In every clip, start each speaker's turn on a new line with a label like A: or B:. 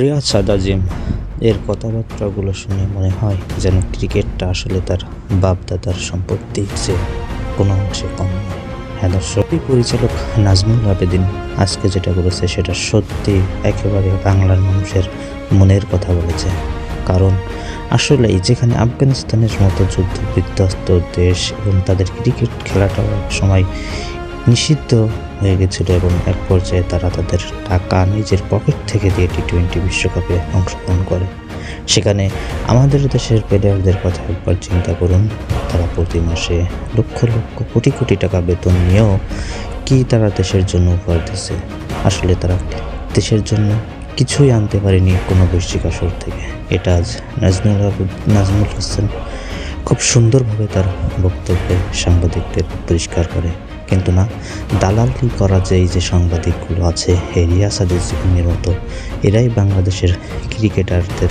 A: রিয়াজ সাদাজিম এর কথাবার্তাগুলো শুনে মনে হয় যেন ক্রিকেটটা আসলে তার বাপদাদার সম্পত্তি যে কোনো অংশে কম নয়। হ্যাঁ দর্শক পরিচালক নাজমুল আবেদিন আজকে যেটা করেছে সেটা সত্যি একেবারে বাংলার মানুষের মনের কথা বলেছে। কারণ আসলেই যেখানে আফগানিস্তানের মতো যুদ্ধ বিধ্বস্ত দেশ এবং তাদের ক্রিকেট খেলাটাও এক সময় নিষিদ্ধ হয়ে গেছিল এবং এক পর্যায়ে তারা তাদের টাকা নিজের পকেট থেকে দিয়ে টি টোয়েন্টি বিশ্বকাপে অংশগ্রহণ করে। সেখানে আমাদের দেশের প্লেয়ারদের কথা একবার চিন্তা করুন। তারা প্রতি মাসে লক্ষ লক্ষ কোটি কোটি টাকা বেতন নিয়েও কি তারা দেশের জন্য উপহার দিচ্ছে? আসলে তারা দেশের জন্য কিছুই আনতে পারেনি কোনো বৈশ্বিক আসর থেকে। এটা আজ নাজমুল নাজমুল হোসেন খুব সুন্দরভাবে তার বক্তব্যে সাংবাদিকদের পরিষ্কার করে। কিন্তু না দালালি করা যে এই যে সাংবাদিকগুলো আছে এই রিয়াসাদের জীবনের মতো, এরাই বাংলাদেশের ক্রিকেটারদের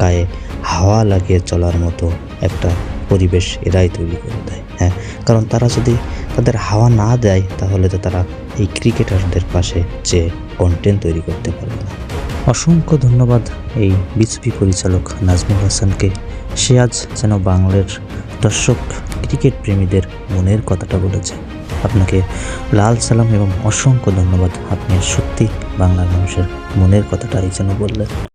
A: গায়ে হাওয়া লাগিয়ে চলার মতো একটা পরিবেশ এরাই তৈরি করে দেয় হ্যাঁ? কারণ তারা যদি তাদের হাওয়া না দেয়, তাহলে তো তারা এই ক্রিকেটারদের পাশে যে কন্টেন্ট তৈরি করতে পারবে না। অসংখ্য ধন্যবাদ এই বিসিবি পরিচালক নাজমুল হাসানকে। সে আজ যেন বাংলার দর্শক, ক্রিকেট প্রেমীদের মনের কথাটা বলেছে। আপনাকে লাল সালাম এবং অসংখ্য ধন্যবাদ। আপনি সত্যি বাংলার মানুষের মনের কথাটা এই যেন বললেন।